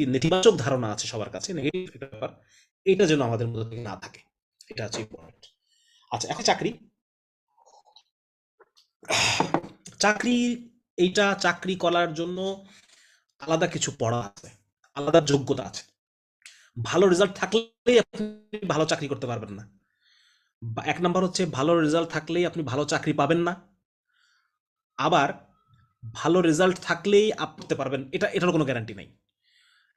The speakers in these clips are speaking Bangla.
নেতি নেতিবাচক ধারণা আছে সবার কাছে নেগেটিভ একটা ব্যাপার, এটা যেন আমাদের মধ্যে থেকে না থাকে। এটা হচ্ছে ইম্পর্টেন্ট আচ্ছা এখন চাকরি। চাকরি, এইটা চাকরি করার জন্য আলাদা কিছু পড়া আছে, আলাদা যোগ্যতা আছে। ভালো রেজাল্ট থাকলেই আপনি ভালো চাকরি করতে পারবেন না। এক নাম্বার হচ্ছে, ভালো রেজাল্ট থাকলেই আপনি ভালো চাকরি পাবেন না। আবার, ভালো রেজাল্ট থাকলেই আপনি পারবেন, এটা এটারও কোনো গ্যারান্টি নাই।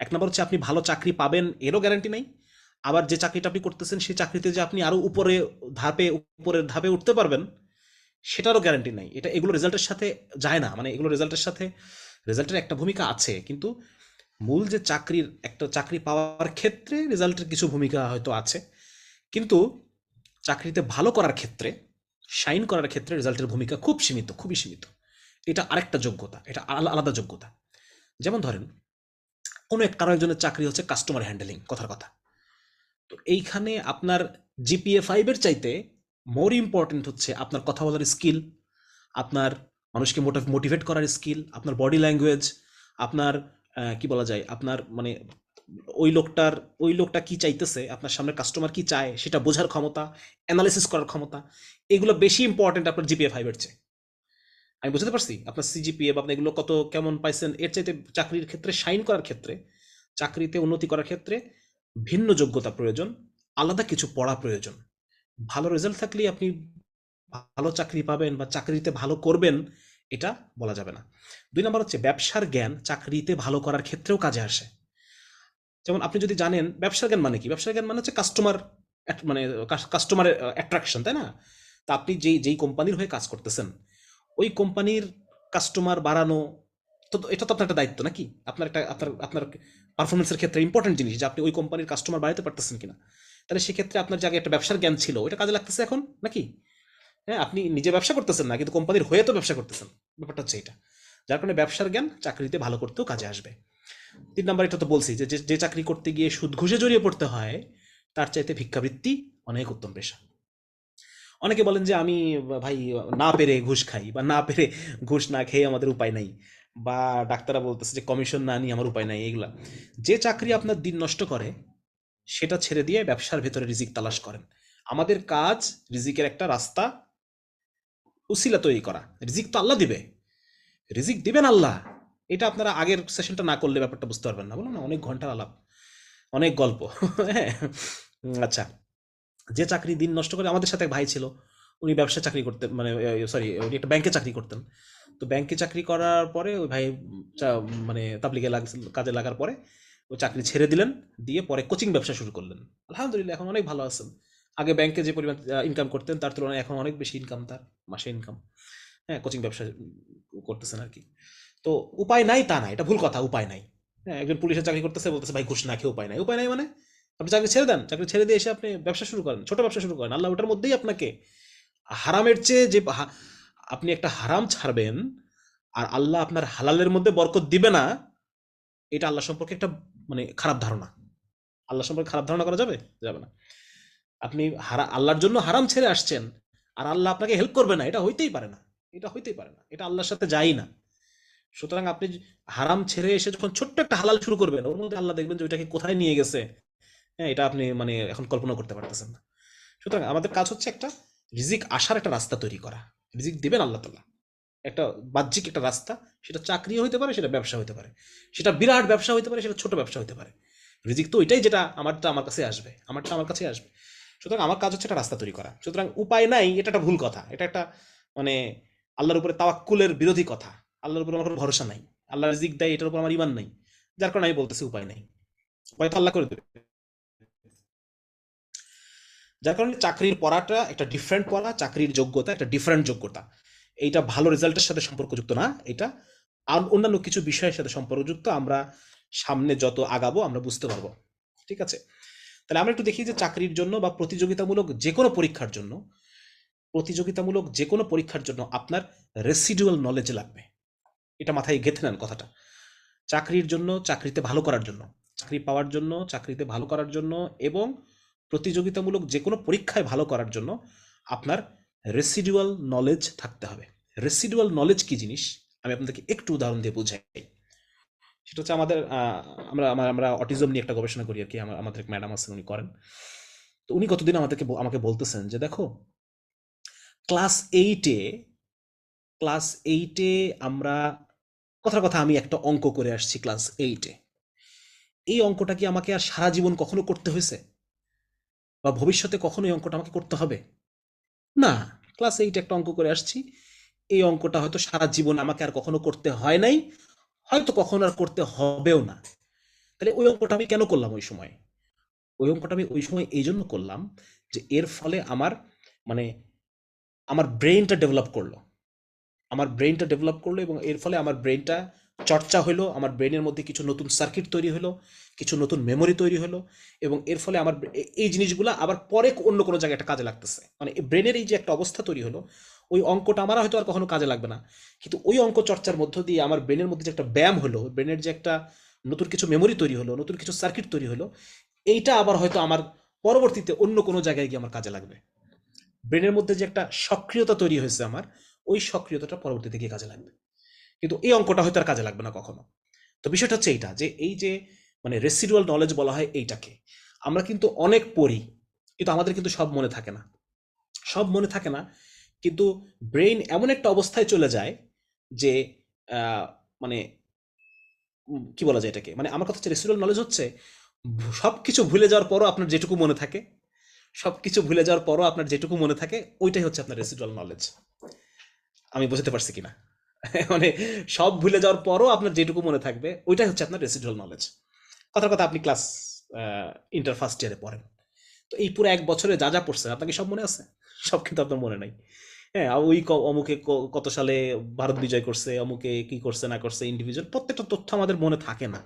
এক নম্বর হচ্ছে আপনি ভালো চাকরি পাবেন, এরও গ্যারান্টি নেই। আবার যে চাকরিটা আপনি করতেছেন, সেই চাকরিতে যে আপনি আরও উপরে ধাপে, উপরের ধাপে উঠতে পারবেন, সেটারও গ্যারান্টি নাই। এটা, এগুলো রেজাল্টের সাথে যায় না। মানে এগুলো রেজাল্টের সাথে রেজাল্টের একটা ভূমিকা আছে, কিন্তু মূল যে চাকরির, একটা চাকরি পাওয়ার ক্ষেত্রে রেজাল্টের কিছু ভূমিকা হয়তো আছে। কিন্তু চাকরিতে ভালো করার ক্ষেত্রে শাইন করার ক্ষেত্রে রেজাল্টের ভূমিকা খুব সীমিত, খুবই সীমিত। এটা আরেকটা যোগ্যতা, এটা আলাদা যোগ্যতা। যেমন ধরেন কোনো এক কারও একজনের চাকরি হচ্ছে কাস্টমার হ্যান্ডেলিং কথার কথা। তো এইখানে আপনার জিপিএ ফাইভের চাইতে মোর ইম্পর্টেন্ট হচ্ছে আপনার কথা বলার স্কিল আপনার মানুষকে মোটিভেট করার স্কিল আপনার বডি ল্যাঙ্গুয়েজ আপনার কি বলা যায়, আপনার মানে ওই লোকটার, ওই লোকটা কি চাইতেছে, আপনার সামনে কাস্টমার কি চায়, সেটা বোঝার ক্ষমতা অ্যানালিসিস করার ক্ষমতা, এগুলো বেশি ইম্পর্টেন্ট আপনার জিপিএ ফাইভের চেয়ে। আমি বুঝতে পারছি, আপনার সিজিপিএ বা আপনি এগুলো কত কেমন পাইছেন, এর চাইতে চাকরির ক্ষেত্রে সাইন করার ক্ষেত্রে, চাকরিতে উন্নতি করার ক্ষেত্রে ভিন্ন যোগ্যতা প্রয়োজন, আলাদা কিছু পড়া প্রয়োজন। ভালো রেজাল্ট থাকলেই আপনি ভালো চাকরি পাবেন বা চাকরিতে ভালো করবেন, এটা বলা যাবে না। দুই নম্বর হচ্ছে ব্যবসার জ্ঞান, চাকরিতে ভালো করার ক্ষেত্রেও কাজে আসে। যেমন আপনি যদি জানেন, ব্যবসার জ্ঞান মানে কি? ব্যবসার জ্ঞান মানে হচ্ছে কাস্টমার মানে কাস্টমারের অ্যাট্রাকশন তাই না? তা আপনি যেই যেই কোম্পানির হয়ে কাজ করতেছেন ওই কোম্পানির কাস্টমার বাড়ানো, তো এটা তো আপনার একটা দায়িত্ব নাকি? আপনার একটা, আপনার আপনার পারফরমেন্সের ক্ষেত্রে ইম্পর্টেন্ট জিনিস যে আপনি ওই কোম্পানির কাস্টমার বাড়াতে পারতেছেন কিনা। তাহলে সেক্ষেত্রে আপনার যে আগে একটা ব্যবসার জ্ঞান ছিল ওটা কাজে লাগতেছে এখন নাকি? হ্যাঁ আপনি নিজে ব্যবসা করতেছেন না, কিন্তু কোম্পানির হয়ে তো ব্যবসা করতেছেন। ব্যাপারটা হচ্ছে এটা যার কারণে ব্যবসার জ্ঞান চাকরিতে ভালো করতেও কাজে আসবে। তিন নাম্বার এটা তো বলছি যে- যে চাকরি করতে গিয়ে সুদ ঘুষে জড়িয়ে পড়তে হয়, তার চাইতে ভিক্ষাবৃত্তি অনেক উত্তম পেশা। অনেকে বলেন যে, আমি, ভাই, না পেরে ঘুষ খাই বা না পেরে ঘুষ না খেয়ে আমাদের উপায় নাই বা ডাক্তাররা বলতেছে যে, কমিশন না নিয়ে আমার উপায় নাই, এইগুলা। যে চাকরি আপনার দিন নষ্ট করে, সেটা ছেড়ে দিয়ে ব্যবসার ভেতরে রিজিক তালাশ করেন। আমাদের কাজ রিজিকের একটা রাস্তা, উসিলা তৈরি করা। রিজিক তো আল্লাহ দিবে। রিজিক দিবেন আল্লাহ। এটা আপনারা আগের সেশনটা না করলে ব্যাপারটা বুঝতে পারবেন না। বলুন না, অনেক ঘণ্টার আলাপ, অনেক গল্প। হ্যাঁ। আচ্ছা। যে চাকরি দিন নষ্ট করে আমাদের সাথে এক ভাই ছিল, উনি ব্যবসা চাকরি করতেন মানে সরি উনি একটা ব্যাংকে চাকরি করতেন। তো ব্যাংকে চাকরি করার পরে ওই ভাই মানে তাবলিগে লাগ, কাজে লাগার পরে ও চাকরি ছেড়ে দিলেন, দিয়ে পরে কোচিং ব্যবসা শুরু করলেন। আলহামদুলিল্লাহ, এখন অনেক ভালো আছেন। আগে ব্যাংকে যে পরিমাণ ইনকাম করতেন, তার তুলনায় এখন অনেক বেশি ইনকাম তার, মাসে ইনকাম হ্যাঁ কোচিং ব্যবসা করতেছেন আর কি। তো উপায় নাই তা না এটা ভুল কথা, উপায় নাই। হ্যাঁ একজন পুলিশের চাকরি করতেছে, বলতেছে, ভাই, ঘুষ না, খেয়ে উপায় নাই। উপায় নাই মানে? আপনি চাকরি ছেড়ে দেন, চাকরি ছেড়ে দিয়ে এসে আপনি ব্যবসা শুরু করেন, ছোট ব্যবসা শুরু করেন। আল্লাহ ওটার মধ্যেই আপনাকে হারামের চেয়ে যে আপনি একটা হারাম ছাড়বেন আর আল্লাহ আপনার হালালের মধ্যে বরকত দিবে না, এটা আল্লাহ সম্পর্কে একটা মানে খারাপ ধারণা। আল্লাহ সম্পর্কে খারাপ ধারণা করা যাবে? যাবে না। আপনি হারা আল্লাহর জন্য হারাম ছেড়ে আসছেন আর আল্লাহ আপনাকে হেল্প করবে না, এটা হইতেই পারে না। এটা হইতেই পারে না। এটা আল্লাহর সাথে যাই না। সুতরাং আপনি হারাম ছেড়ে এসে যখন ছোট্ট একটা হালাল শুরু করবেন, ওর মধ্যে আল্লাহ দেখবেন যে ওইটাকে কোথায় নিয়ে গেছে হ্যাঁ এটা আপনি মানে এখন কল্পনা করতে পারতেছেন না। সুতরাং আমাদের কাজ হচ্ছে একটা রিজিক আসার একটা রাস্তা তৈরি করা। রিজিক দেবেন আল্লাহ তাল্লাহ একটা বাহ্যিক একটা রাস্তা, সেটা চাকরি হইতে পারে, সেটা ব্যবসা হইতে পারে। সেটা বিরাট ব্যবসা হইতে পারে, সেটা ছোট ব্যবসা হইতে পারে। রিজিক তো ওইটাই যেটা আমারটা আমার কাছে আসবে, আমারটা আমার কাছে আসবে। সুতরাং আমার কাজ হচ্ছে একটা রাস্তা তৈরি করা। সুতরাং উপায় নাই, এটা একটা ভুল কথা। এটা একটা মানে আল্লাহর উপরে তাওয়াক্কুলের বিরোধী কথা। আল্লাহর উপরে আমার ভরসা নাই। আল্লাহ রিজিক দেয়, এটার উপর আমার ইমান নাই। যার কারণে আমি বলতেছি উপায় নাই। উপায় তো আল্লাহ করে দেবে। যার কারণে চাকরির পড়াটা একটা ডিফারেন্ট পড়া, চাকরির যোগ্যতা একটা ডিফারেন্ট যোগ্যতা। এইটা ভালো রেজাল্টের সাথে সম্পর্কযুক্ত না এটা। আর অন্যান্য কিছু বিষয়ের সাথে সম্পর্কযুক্ত আমরা সামনে যত আগাবো আমরা বুঝতে পারব। ঠিক আছে? তাহলে আমরা একটু দেখি যে চাকরির জন্য বা প্রতিযোগিতামূলক যে কোনো পরীক্ষার জন্য, প্রতিযোগিতামূলক যে কোনো পরীক্ষার জন্য আপনার রেসিডুয়াল নলেজ লাগবে। এটা মাথায় গেঁথে নেন কথাটা। চাকরির জন্য, চাকরিতে ভালো করার জন্য, চাকরি পাওয়ার জন্য, চাকরিতে ভালো করার জন্য এবং প্রতিযোগিতামূলক যে কোনো পরীক্ষায় ভালো করার জন্য আপনার রেসিডুয়াল নলেজ থাকতে হবে। রেসিডুয়াল নলেজ কি জিনিস? আমি আপনাদেরকে একটু উদাহরণ দিয়ে বুঝাই। সেটা হচ্ছে আমাদের আমরা আমরা আমরা অটিজম নিয়ে একটা গবেষণা করি আর কি আমাদের ম্যাডাম আছেন, উনি করেন। তো উনি কতদিন আমাদেরকে আমাকে বলতেছেন যে, দেখো ক্লাস এইটে ক্লাস এইটে আমরা, কথার কথা আমি একটা অঙ্ক করে আসছি ক্লাস এইটে এই অঙ্কটা কি আমাকে আর সারা জীবন কখনো করতে হয়েছে? বা ভবিষ্যতে কখনো এই অঙ্কটা আমাকে করতে হবে? না ক্লাস এইট একটা অঙ্ক করে আসছি। এই অঙ্কটা হয়তো সারা জীবন আমাকে আর কখনো করতে হয় নাই, হয়তো কখনো আর করতে হবেও না। তাহলে ওই অঙ্কটা আমি কেন করলাম ওই সময়? ওই অঙ্কটা আমি ওই সময় এই জন্য করলাম যে এর ফলে আমার মানে আমার ব্রেনটা ডেভেলপ করল। আমার ব্রেনটা ডেভেলপ করল এবং এর ফলে আমার ব্রেনটা চর্চা হলো, আমার ব্রেনের মধ্যে কিছু নতুন সার্কিট তৈরি হলো, কিছু নতুন মেমোরি তৈরি হলো, এবং এর ফলে আমার এই জিনিসগুলো আবার পরে অন্য কোনো জায়গায় একটা কাজে লাগতেছে। মানে ব্রেনের এই যে একটা অবস্থা তৈরি হলো, ওই অঙ্কটা আমার হয়তো আর কখনো কাজে লাগবে না। কিন্তু ওই অঙ্ক চর্চার মধ্য দিয়ে আমার ব্রেনের মধ্যে যে একটা ব্যায়াম হলো ব্রেনের যে একটা নতুন কিছু মেমোরি তৈরি হলো, নতুন কিছু সার্কিট তৈরি হলো, এইটা আবার হয়তো আমার পরবর্তীতে অন্য কোনো জায়গায় গিয়ে আমার কাজে লাগবে। ব্রেনের মধ্যে যে একটা সক্রিয়তা তৈরি হয়েছে আমার, ওই সক্রিয়তাটা পরবর্তীতে গিয়ে কাজে লাগবে। কিন্তু এই অঙ্কটা হয়তো আর কাজে লাগবে না কখনো। তো বিষয়টা হচ্ছে এইটা যে এই যে মানে রেসিডুয়াল নলেজ বলা হয় এইটাকে, আমরা কিন্তু অনেক পড়ি, কিন্তু আমাদের কিন্তু সব মনে থাকে না। সব মনে থাকে না, কিন্তু ব্রেইন এমন একটা অবস্থায় চলে যায় যে মানে কি বলা যায় এটাকে? মানে আমার কথা হচ্ছে রেসিডুয়াল নলেজ হচ্ছে সব কিছু ভুলে যাওয়ার পরও আপনার যেটুকু মনে থাকে সব কিছু ভুলে যাওয়ার পরও আপনার যেটুকু মনে থাকে, ওইটাই হচ্ছে আপনার রেসিডুয়াল নলেজ আমি বুঝতে পারছি কিনা? মানে সব ভুলে যাওয়ার পরও আপনার যেটুকু মনে থাকবে, ওইটাই হচ্ছে আপনার রেসিডুয়াল নলেজ কথার কথা আপনি ক্লাস ইন্টার ফার্স্ট ইয়ারে পড়েন। তো এই পুরো এক বছরে যা যা পড়ছেন, আপনার কি সব মনে আছে? সব কিন্তু আপনার মনে নাই। হ্যাঁ ওই অমুকে কত সালে ভারত বিজয় করছে, অমুকে কি করছে, না করছে ইন্ডিভিজুয়াল প্রত্যেকটা তথ্য আমাদের মনে থাকে না।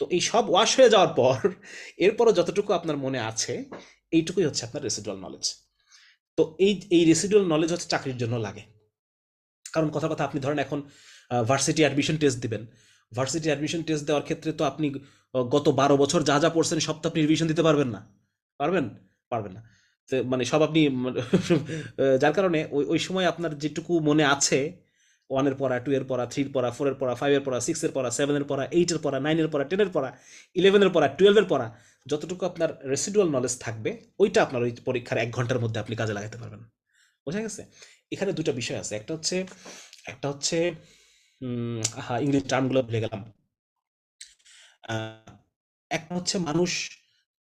তো এই সব ওয়াশ হয়ে যাওয়ার পর, এরপরও যতটুকু আপনার মনে আছে, এইটুকুই হচ্ছে আপনার রেসিডুয়াল নলেজ তো এই এই রেসিডুয়াল নলেজ হচ্ছে চাকরির জন্য লাগে। কারণ কথা কথা আপনি ধরেন এখন ভার্সিটি অ্যাডমিশন টেস্ট দিবেন ভার্সিটি অ্যাডমিশন টেস্ট দেওয়ার ক্ষেত্রে তো আপনি গত বারো বছর যা যা পড়ছেন সব তো আপনি রিভিশন দিতে পারবেন না পারবেন পারবেন না তো মানে সব আপনি মানে, যার কারণে ওই ওই সময় আপনার যেটুকু মনে আছে ওয়ানের পড়া টু এর পড়া থ্রির পড়া ফোরের পড়া ফাইভের পড়া সিক্সের পড়া সেভেনের পড়া এইটের পড়া নাইনের পড়া টেনের পড়া ইলেভেনের পড়া টুয়েলভের পড়া যতটুকু আপনার রেসিডুয়াল নলেজ থাকবে ওইটা আপনার ওই পরীক্ষার এক ঘণ্টার মধ্যে আপনি কাজে লাগাতে পারবেন বোঝা গেছে এখানে দুটো বিষয় আছে। একটা হচ্ছে একটা হচ্ছে হ্যাঁ ইংলিশ টার্মগুলো ভুলে গেলাম। একটা হচ্ছে মানুষ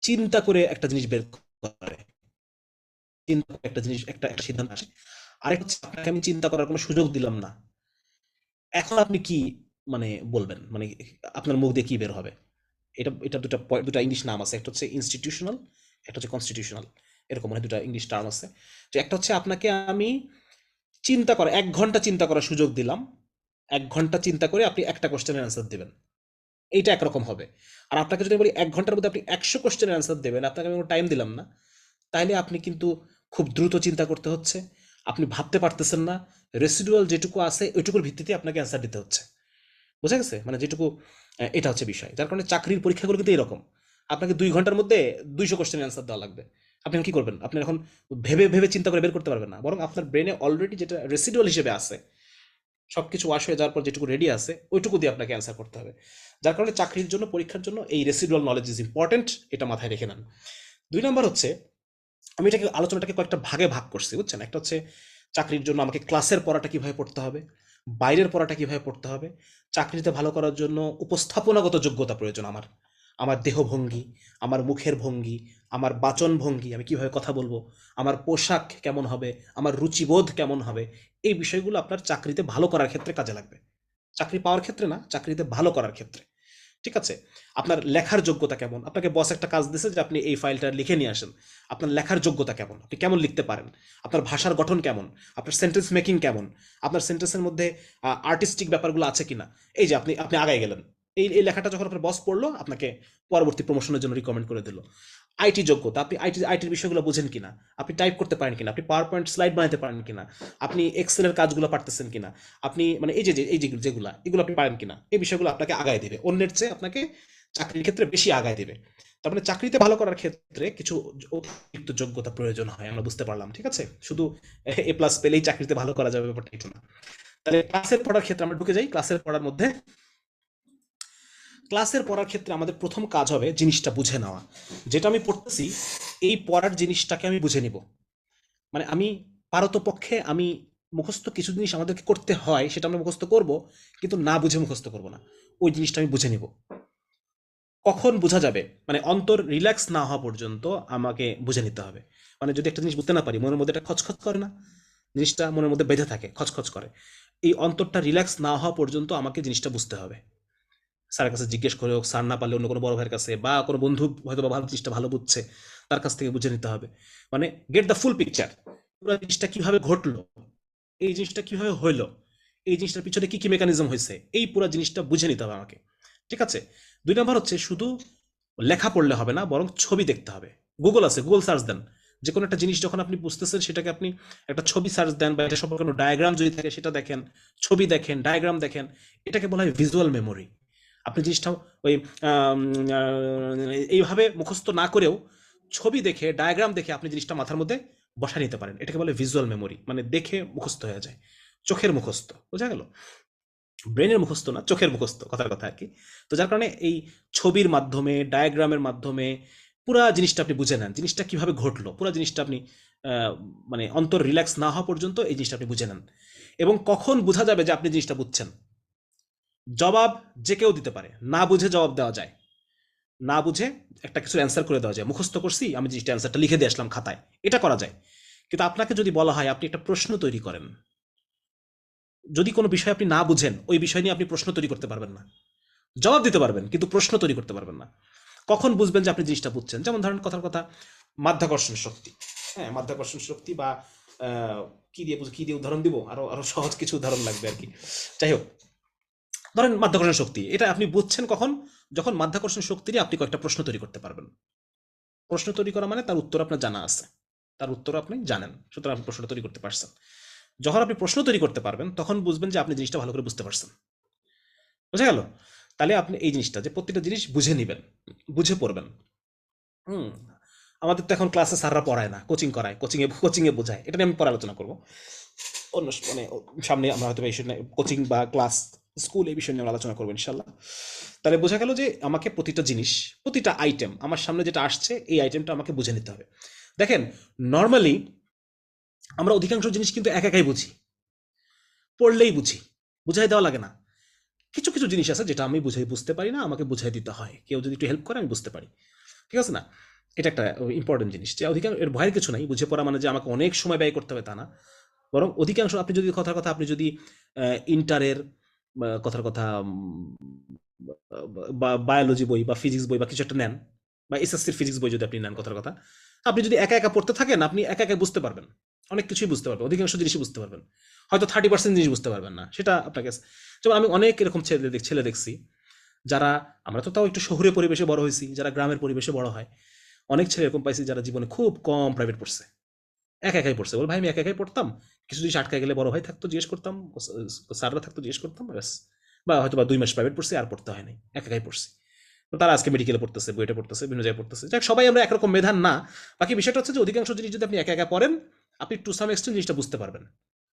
চিন্তা করে একটা জিনিস বের করে। চিন্তা করে একটা জিনিস, একটা একটা সিদ্ধান্ত আসে। আরেকটা হচ্ছে, আপনাকে আমি চিন্তা করার কোনো সুযোগ দিলাম না। এখন আপনি কি মানে বলবেন? মানে আপনার মুখ দিয়ে কি বের হবে? এটা এটা দুটো দুটো ইংলিশ নাম আছে। একটা হচ্ছে ইনস্টিটিউশনাল একটা হচ্ছে কনস্টিটিউশনাল এরকম মানে দুটো ইংলিশ টার্ম আছে। যে একটা হচ্ছে, আপনাকে আমি চিন্তা করা, এক ঘণ্টা চিন্তা করার সুযোগ দিলাম। এক ঘণ্টা চিন্তা করে আপনি একটা কোশ্চেনের অ্যান্সার দেবেন। এইটা একরকম হবে। আর আপনাকে যদি বলি, এক ঘণ্টার মধ্যে আপনি একশো কোশ্চেনের অ্যান্সার দেবেন, আপনাকে আমি কোনো টাইম দিলাম না। তাইলে আপনি কিন্তু খুব দ্রুত চিন্তা করতে হচ্ছে। আপনি ভাবতে পারতেছেন না রেসিডুয়াল যেটুকু আছে, ওইটুকুর ভিত্তিতে আপনাকে অ্যান্সার দিতে হচ্ছে। বোঝা গেছে? মানে যেটুকু এটা হচ্ছে বিষয়। যার কারণে চাকরির পরীক্ষাগুলো কিন্তু এরকম আপনাকে দুই ঘণ্টার মধ্যে দুইশো কোশ্চেনের অ্যান্সার দেওয়া লাগবে। আপনি কি করবেন? আপনি এখন ভেবে ভেবে চিন্তা করে বের করতে পারবেন না। বরং আপনার ব্রেনে অলরেডি যেটা রেসিডুয়াল হিসেবে আছে সব কিছু ওয়াশ হয়ে যাওয়ার পর যেটুকু রেডি আছে, ওইটুকু দিয়ে আপনাকে অ্যান্সার করতে হবে। যার কারণে চাকরির জন্য, পরীক্ষার জন্য এই রেসিডুয়াল নলেজ ইজ ইম্পর্টেন্ট এটা মাথায় রেখে নেন। দুই নম্বর হচ্ছে, আমি এটাকে, আলোচনাটাকে কয়েকটা ভাগে ভাগ করছি, বুঝছেন? একটা হচ্ছে, চাকরির জন্য আমাকে ক্লাসের পড়াটা কীভাবে পড়তে হবে, বাইরের পড়াটা কীভাবে পড়তে হবে, চাকরিতে ভালো করার জন্য উপস্থাপনাগত যোগ্যতা প্রয়োজন আমার। আমার দেহভঙ্গি, আমার মুখের ভঙ্গি, আমার বাচন ভঙ্গি, আমি কীভাবে কথা বলব, আমার পোশাক কেমন হবে, আমার রুচিবোধ কেমন হবে, এই বিষয়গুলো আপনার চাকরিতে ভালো করার ক্ষেত্রে কাজে লাগবে। চাকরি পাওয়ার ক্ষেত্রে না, চাকরিতে ভালো করার ক্ষেত্রে। ঠিক আছে? আপনার লেখার যোগ্যতা কেমন? আপনাকে বস একটা কাজ দিয়েছে যে আপনি এই ফাইলটা লিখে নিয়ে আসেন। আপনার লেখার যোগ্যতা কেমন? আপনি কেমন লিখতে পারেন? আপনার ভাষার গঠন কেমন? আপনার সেন্টেন্স মেকিং কেমন? আপনার সেন্টেন্সের মধ্যে আর্টিস্টিক ব্যাপারগুলো আছে কিনা? এই যে আপনি আপনি আগায় গেলেন। এই এই লেখাটা যখন আপনার বস পড়ল, আপনাকে পরবর্তী প্রমোশনের জন্য রিকমেন্ড করে দিল। আইটি যোগ্যতা, আপনি আইটি আইটির বিষয়গুলো বুঝেন কিনা? আপনি টাইপ করতে পারেন কিনা? আপনি পাওয়ার পয়েন্ট স্লাইড বানাতে পারেন কিনা? আপনি এক্সেলের কাজগুলো পারতেছেন কিনা? আপনি মানে এই যে, যে- এই যেগুলো যেগুলো, এগুলো আপনি পারেন কিনা? এই বিষয়গুলো আপনাকে আগায় দেবে। অন্যের চেয়ে আপনাকে চাকরির ক্ষেত্রে বেশি আগায় দেবে। তার মানে চাকরিতে ভালো করার ক্ষেত্রে কিছু অতিরিক্ত যোগ্যতা প্রয়োজন হয়, আমরা বুঝতে পারলাম, ঠিক আছে? শুধু এ প্লাস পেলেই চাকরিতে ভালো করা যাবে ব্যাপারটা একটু না। তাহলে ক্লাসের পড়ার ক্ষেত্রে আমরা ঢুকে যাই ক্লাসের পড়ার মধ্যে ক্লাসের পড়ার ক্ষেত্রে আমাদের প্রথম কাজ হবে জিনিসটা বুঝে নেওয়া। যেটা আমি পড়তেছি, এই পড়ার জিনিসটাকে আমি বুঝে নিব। মানে আমি পারতপক্ষে আমি মুখস্থ কিছু জিনিস আমাদেরকে করতে হয়, সেটা আমরা মুখস্থ করব, কিন্তু না বুঝে মুখস্থ করব না। ওই জিনিসটা আমি বুঝে নিব। কখন বোঝা যাবে? মানে অন্তর রিল্যাক্স না হওয়া পর্যন্ত আমাকে বুঝে নিতে হবে। মানে যদি একটা জিনিস বুঝতে না পারি, মনের মধ্যে একটা খচখচ করে না। জিনিসটা মনের মধ্যে বেঁধে থাকে, খচখচ করে। এই অন্তরটা রিল্যাক্স না হওয়া পর্যন্ত আমাকে জিনিসটা বুঝতে হবে। স্যারের কাছে জিজ্ঞেস করে হোক, স্যার না পারলে অন্য কোনো বড় ভাইয়ের কাছে বা কোনো বন্ধু হয়তো বা ভালো জিনিসটা ভালো বুঝছে, তার কাছ থেকে বুঝে নিতে হবে। মানে গেট দ্য ফুল পিকচার পুরো জিনিসটা কীভাবে ঘটলো, এই জিনিসটা কীভাবে হইল, এই জিনিসটার পিছনে কি কি মেকানিজম হয়েছে এই পুরো জিনিসটা বুঝে নিতে হবে আমাকে। ঠিক আছে? দুই নম্বর হচ্ছে শুধু লেখা পড়লে হবে না, বরং ছবি দেখতে হবে। গুগল আছে গুগল সার্চ দেন। যে কোনো একটা জিনিস যখন আপনি বুঝতেছেন, সেটাকে আপনি একটা ছবি সার্চ দেন বা এটা সম্পর্কে কোনো ডায়াগ্রাম যদি থাকে, সেটা দেখেন, ছবি দেখেন ডায়াগ্রাম দেখেন, এটাকে বলা হয় ভিজুয়াল মেমোরি আপনি জিনিসটাও ওই এইভাবে মুখস্থ না করেও ছবি দেখে ডায়াগ্রাম দেখে আপনি জিনিসটা মাথার মধ্যে বসা নিতে পারেন। এটাকে বলে ভিজুয়াল মেমোরি মানে দেখে মুখস্থ হয়ে যায়। চোখের মুখস্থ, বোঝা গেল? ব্রেনের মুখস্থ না, চোখের মুখস্থ, কথার কথা আর কি। তো যার কারণে এই ছবির মাধ্যমে ডায়াগ্রামের মাধ্যমে পুরা জিনিসটা আপনি বুঝে নেন। জিনিসটা কীভাবে ঘটলো? পুরো জিনিসটা আপনি মানে অন্তর রিল্যাক্স না হওয়া পর্যন্ত এই জিনিসটা আপনি বুঝে নেন। এবং কখন বোঝা যাবে যে আপনি জিনিসটা বুঝছেন? জবাব যে কেউ দিতে পারে। না বুঝে জবাব দেওয়া যায়। না বুঝে একটা কিছু অ্যান্সার করে দেওয়া যায়। মুখস্থ করছি, আমি জিনিসটা অ্যান্সারটা লিখে দিয়ে আসলাম খাতায়। এটা করা যায়। কিন্তু আপনাকে যদি বলা হয়, আপনি একটা প্রশ্ন তৈরি করেন। যদি কোনো বিষয় আপনি না বুঝেন, ওই বিষয় নিয়ে আপনি প্রশ্ন তৈরি করতে পারবেন না। জবাব দিতে পারবেন, কিন্তু প্রশ্ন তৈরি করতে পারবেন না। কখন বুঝবেন যে আপনি জিনিসটা বুঝছেন? যেমন ধরেন কথার কথা, মাধ্যাকর্ষণ শক্তি। হ্যাঁ মাধ্যাকর্ষণ শক্তি বা কি দিয়ে কি দিয়ে উদাহরণ দিব? আরও আরও সহজ কিছু উদাহরণ লাগবে আর কি। যাই হোক ধরেন মাধ্যাকর্ষণ শক্তি, এটা আপনি বুঝছেন কখন? যখন মাধ্যাকর্ষণ শক্তি নিয়ে আপনি কয়েকটা প্রশ্ন তৈরি করতে পারবেন। প্রশ্ন তৈরি করা মানে তার উত্তর আপনার জানা আছে। তার উত্তর আপনি জানেন, সুতরাং আপনি প্রশ্ন তৈরি করতে পারছেন। যখন আপনি প্রশ্ন তৈরি করতে পারবেন, তখন বুঝবেন যে আপনি জিনিসটা ভালো করে বুঝতে পারছেন। বুঝা গেল? তাহলে আপনি এই জিনিসটা, যে প্রত্যেকটা জিনিস বুঝে নেবেন, বুঝে পড়বেন। হুম, আমাদের তো এখন ক্লাসে স্যাররা পড়ায় না কোচিং করায় কোচিংয়ে কোচিংয়ে বোঝায়। এটা নিয়ে আমি পরে আলোচনা করব। অন্য মানে সামনে আমরা হয়তো এই কোচিং বা ক্লাস স্কুল এই বিষয় নিয়ে আমরা আলোচনা করব ইনশাল্লাহ তাহলে বোঝা গেল যে আমাকে প্রতিটা জিনিস, প্রতিটা আইটেম আমার সামনে যেটা আসছে, এই আইটেমটা আমাকে বুঝে নিতে হবে। দেখেন নর্মালি আমরা অধিকাংশ জিনিস কিন্তু এক একাই বুঝি। পড়লেই বুঝি, বুঝাই দেওয়া লাগে না। কিছু কিছু জিনিস আছে যেটা আমি বুঝাই বুঝতে পারি না, আমাকে বুঝাই দিতে হয়। কেউ যদি একটু হেল্প করে, আমি বুঝতে পারি। ঠিক আছে না? এটা একটা ইম্পর্টেন্ট জিনিস। যে অধিকাংশ, এর ভয়ের কিছু নাই, বুঝে পড়া মানে যে আমাকে অনেক সময় ব্যয় করতে হবে তা না। বরং অধিকাংশ আপনি যদি কথার কথা, আপনি যদি ইন্টারের কথার কথা বা বায়োলজি বই বা ফিজিক্স বই বা কিছু একটা নেন, বা এসএসসির ফিজিক্স বই যদি আপনি নেন কথার কথা, আপনি যদি একা একা পড়তে থাকেন, আপনি একা একা বুঝতে পারবেন। অনেক কিছুই বুঝতে পারবেন, অধিকাংশ জিনিসই বুঝতে পারবেন। হয়তো থার্টি পার্সেন্ট জিনিস বুঝতে পারবেন না, সেটা আপনাকে যেমন আমি অনেক এরকম ছেলে ছেলে দেখছি, যারা, আমরা তো তাও একটু শহুরে পরিবেশে বড় হয়েছি, যারা গ্রামের পরিবেশে বড় হয়, অনেক ছেলে এরকম পাইছি যারা জীবনে খুব কম প্রাইভেট পড়ছে। একা একাই পড়ছে। বল, ভাই, আমি একা একাই পড়তাম? কিছু জিনিস আটকে গেলে বড় ভাই থাকতো, জিজ্ঞেস করতাম স্যাররা থাকতো, জিজ্ঞেস করতাম, ব্যাস। বা হয়তো বা দুই মাস প্রাইভেট পড়ছি, আর পড়তে হয় নাই একা একাই পড়ছি। তারা আজকে মেডিকেলে পড়তেছে বইটা পড়তেছে, বিভিন্ন জায়গায় পড়তেছে। যাক, সবাই আমরা একরকম মেধান না, বাকি বিষয়টা হচ্ছে যে অধিকাংশ জিনিস যদি আপনি একা একা পড়েন, আপনি টু সাম এক্সটেন্ট জিনিসটা বুঝতে পারবেন।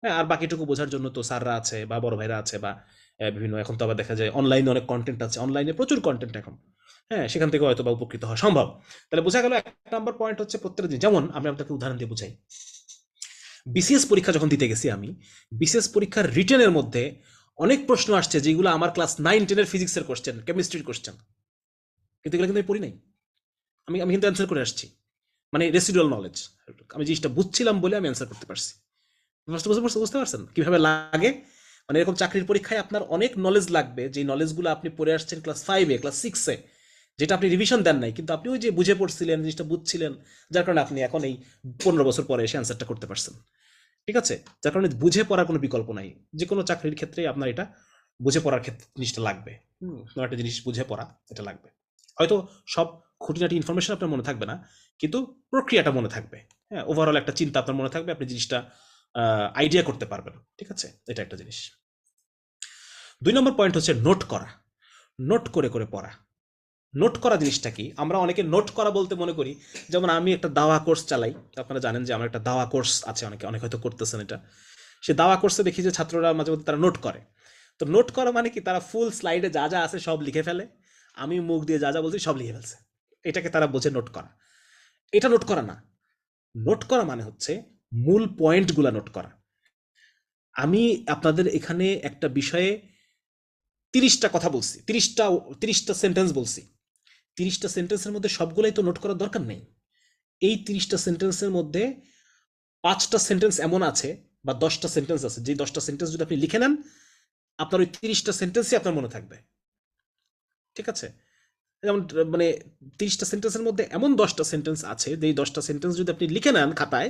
হ্যাঁ আর বাকিটুকু বোঝার জন্য তো স্যাররা আছে, বা বড় ভাইরা আছে, বা বিভিন্ন, এখন তো আবার দেখা যায় অনলাইনে অনেক কন্টেন্ট আছে অনলাইনে প্রচুর কন্টেন্ট এখন। হ্যাঁ সেখান থেকে হয়তো বা উপকৃত হওয়া সম্ভব। তাহলে বোঝা গেল এক নম্বর পয়েন্ট হচ্ছে প্রত্যেকটা জিনিস। যেমন, আমি আপনাকে উদাহরণ দিয়ে বুঝাই। বিসিএস পরীক্ষা যখন দিতে গেছি আমি, বিসিএস পরীক্ষার রিটেনের মধ্যে অনেক প্রশ্ন আসছে যেগুলো আমার ক্লাস নাইন, টেনের ফিজিক্সের কোশ্চেন কেমিস্ট্রির কোশ্চেন কিন্তু এগুলো কিন্তু আমি পড়ি নাই। আমি আমি কিন্তু অ্যান্সার করে আসছি। মানে রেসিডুয়াল নলেজ আমি জিনিসটা বুঝছিলাম বলে আমি অ্যান্সার করতে পারছি। বুঝতে পারছেন? কীভাবে লাগে? মানে এরকম চাকরির পরীক্ষায় আপনার অনেক নলেজ লাগবে। যে নলেজগুলো আপনি পড়ে আসছেন ক্লাস ফাইভে ক্লাস সিক্সে যেটা আপনি রিভিশন দেন নাই। কিন্তু আপনি ওই যে বুঝে পড়ছিলেন, জিনিসটা বুঝছিলেন, যার কারণে আপনি এখন এই পনেরো বছর পরে এসে অ্যান্সারটা করতে পারছেন। ঠিক আছে? যার কারণে বুঝে পড়ার কোনো বিকল্প নাই। যে কোনো চাকরির ক্ষেত্রে আপনার এটা বুঝে পড়ার ক্ষেত্রে জিনিসটা লাগবে। হুম, কোনো একটা জিনিস বুঝে পড়া এটা লাগবে। হয়তো সব খুঁটিনাটি ইনফরমেশন আপনার মনে থাকবে না কিন্তু প্রক্রিয়াটা মনে থাকবে। হ্যাঁ ওভারঅল একটা চিন্তা আপনার মনে থাকবে আপনি জিনিসটা আইডিয়া করতে পারবেন ঠিক আছে? এটা একটা জিনিস। দুই নম্বর পয়েন্ট হচ্ছে নোট করা। নোট করে করে পড়া। নোট করা জিনিসটা কি? আমরা অনেকে নোট করা বলতে মনে করি, যেমন আমি একটা দাওয়া কোর্স চালাই আপনারা জানেন যে আমার একটা দাওয়া কোর্স আছে, অনেকে, অনেক হয়তো করতেছেন এটা। সে দাওয়া কোর্সে দেখি যে ছাত্ররা মাঝে মধ্যে তারা নোট করে। তো নোট করা মানে কি? তারা ফুল স্লাইডে যা যা আছে সব লিখে ফেলে, আমি মুখ দিয়ে যা যা বলছি সব লিখে ফেলছে। এটাকে তারা বোঝে নোট করা। এটা নোট করা না। নোট করা মানে হচ্ছে মূল পয়েন্টগুলা নোট করা। আমি আপনাদের এখানে একটা বিষয়ে তিরিশটা কথা বলছি, তিরিশটা তিরিশটা সেন্টেন্স বলছি। তিরিশটা সেন্টেন্সের মধ্যে সবগুলাই তো নোট করার দরকার নেই। এই তিরিশটা সেন্টেন্সের মধ্যে পাঁচটা সেন্টেন্স এমন আছে বা দশটা সেন্টেন্স আছে। যে দশটা সেন্টেন্স যদি আপনি লিখে নেন, আপনার ওই তিরিশটা সেন্টেন্সই আপনার মনে থাকবে। ঠিক আছে? যেমন মানে তিরিশটা সেন্টেন্সের মধ্যে এমন দশটা সেন্টেন্স আছে যে দশটা সেন্টেন্স যদি আপনি লিখে নেন খাতায়,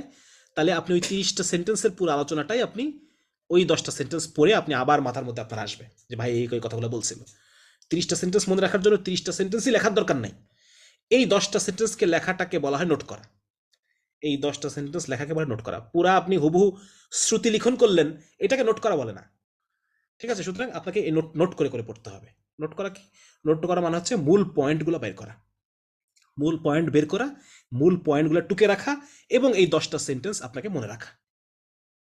তাহলে আপনি ওই তিরিশটা সেন্টেন্সের পুরো আলোচনাটাই আপনি ওই দশটা সেন্টেন্স পড়ে আপনি আবার মাথার মধ্যে আপনার আসবে যে, ভাই, এই এই কথাগুলো বলছিল। তিরিশটা সেন্টেন্স মনে রাখার জন্য তিরিশটা সেন্টেন্সই লেখার দরকার নাই। এই দশটা সেন্টেন্সকে লেখাটাকে বলা হয় নোট করা। এই দশটা সেন্টেন্স লেখাকে বলে নোট করা। পুরা আপনি হুবহু শ্রুতি লিখন করলেন, এটাকে নোট করা বলে না। ঠিক আছে? সুতরাং আপনাকে এই নোট নোট করে করে পড়তে হবে। নোট করা কি? নোট করা মানে হচ্ছে মূল পয়েন্টগুলো বের করা। মূল পয়েন্ট বের করা, মূল পয়েন্টগুলো টুকে রাখা এবং এই দশটা সেন্টেন্স আপনাকে মনে রাখা।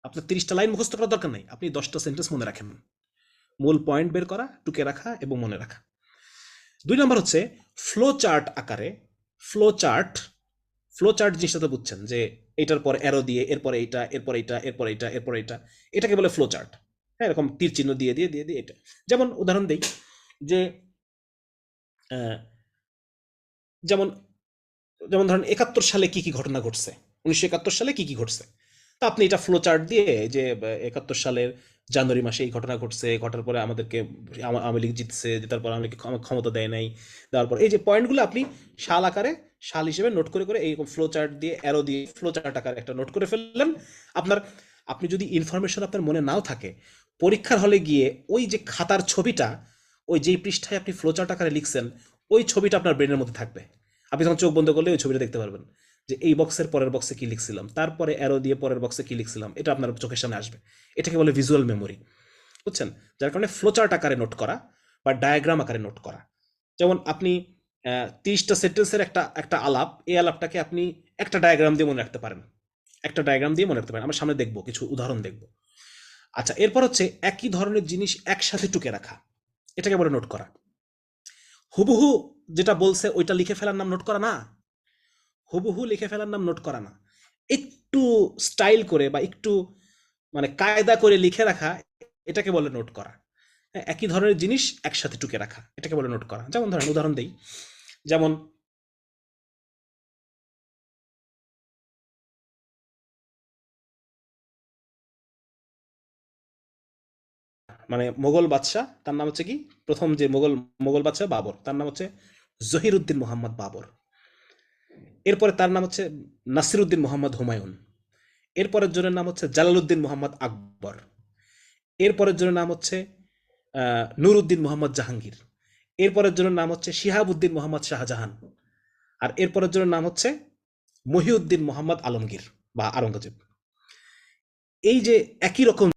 আপনার তিরিশটা লাইন মুখস্থ করার দরকার নেই। আপনি দশটা সেন্টেন্স মনে রাখেন। মূল পয়েন্ট বের করা, টুকে রাখা এবং মনে রাখা। দুই নম্বর হচ্ছে ফ্লো চার্ট আকারে ফ্লো চার্ট ফ্লো চার্ট জিনিসটা তো বুঝছেন যে এটার পর অ্যারো দিয়ে এরপরে এইটা এরপর এইটা এরপর এইটা এরপর এইটা, এটাকে বলে ফ্লো চার্ট হ্যাঁ এরকম তীর চিহ্ন দিয়ে দিয়ে দিয়ে দিয়ে এটা। যেমন উদাহরণ দেই যে যেমন যেমন ধরেন একাত্তর সালে কি কি ঘটনা ঘটছে? উনিশশো একাত্তর সালে কি কি ঘটছে? আপনি এটা ফ্লো চার্ট দিয়ে যে একাত্তর সালের জানুয়ারি মাসে এই ঘটনা ঘটছে, ঘটার পরে আমাদেরকে আমা- আওয়ামী লীগ জিতছে জেতার পর আওয়ামী ক্ষমতা দেয় নাই, দেওয়ার পর এই যে পয়েন্টগুলো আপনি শাল আকারে শাল হিসেবে নোট করে করে এইরকম ফ্লো চার্ট দিয়ে অ্যারো দিয়ে ফ্লো চার্ট আকারে একটা নোট করে ফেললেন। আপনার, আপনি যদি ইনফরমেশন আপনার মনে নাও থাকে, পরীক্ষার হলে গিয়ে ওই যে খাতার ছবিটা, ওই যেই পৃষ্ঠায় আপনি ফ্লো চার্ট আকারে লিখছেন, ওই ছবিটা আপনার ব্রেনের মধ্যে থাকবে। আপনি যখন চোখ বন্ধ করলে ওই ছবিটা দেখতে পারবেন। যে এই বক্সের পরের বক্সে কি লিখছিলাম? তারপরে অ্যারো দিয়ে পরের বক্সে কি লিখছিলাম? এটা আপনার চোখের সামনে আসবে। এটাকে বলে ভিজুয়াল মেমোরি বুঝছেন? যার কারণে ফ্লোচার্ট আকারে নোট করা বা ডায়াগ্রাম আকারে নোট করা। যেমন আপনি তিরিশটা সেন্টেন্সের একটা একটা আলাপ, এই আলাপটাকে আপনি একটা ডায়াগ্রাম দিয়ে মনে রাখতে পারেন। একটা ডায়াগ্রাম দিয়ে মনে রাখতে পারেন। আমরা সামনে দেখব, কিছু উদাহরণ দেখব। আচ্ছা এরপর হচ্ছে একই ধরনের জিনিস একসাথে টুকে রাখা। এটাকে বলে নোট করা। হুবহু যেটা বলছে ওইটা লিখে ফেলার নাম নোট করা না? হুবহু লিখে ফেলার নাম নোট করা না। একটু স্টাইল করে বা একটু মানে কায়দা করে লিখে রাখা এটাকে বলে নোট করা। হ্যাঁ, একই ধরনের জিনিস একসাথে টুকে রাখা এটাকে বলে নোট করা। যেমন ধরেন উদাহরণ দিই। যেমন মানে মোগল বাদশাহ তার নাম হচ্ছে কি? প্রথম যে মোগল মোগল বাদশাহ বাবর তার নাম হচ্ছে জহিরুদ্দিন মোহাম্মদ বাবর। এরপরে তার নাম হচ্ছে নাসিরুদ্দিন মোহাম্মদ হুমায়ুন। এরপরের জনের নাম হচ্ছে জালালউদ্দিন মোহাম্মদ আকবর। এরপরের জনের নাম হচ্ছে আহ, নুরউদ্দিন মোহাম্মদ জাহাঙ্গীর। এরপরের জনের নাম হচ্ছে শিহাবউদ্দিন মোহাম্মদ শাহজাহান। আর এরপরের জনের নাম হচ্ছে মহিউদ্দিন মোহাম্মদ আলমগীর বা আরঙ্গজেব এই যে একই রকম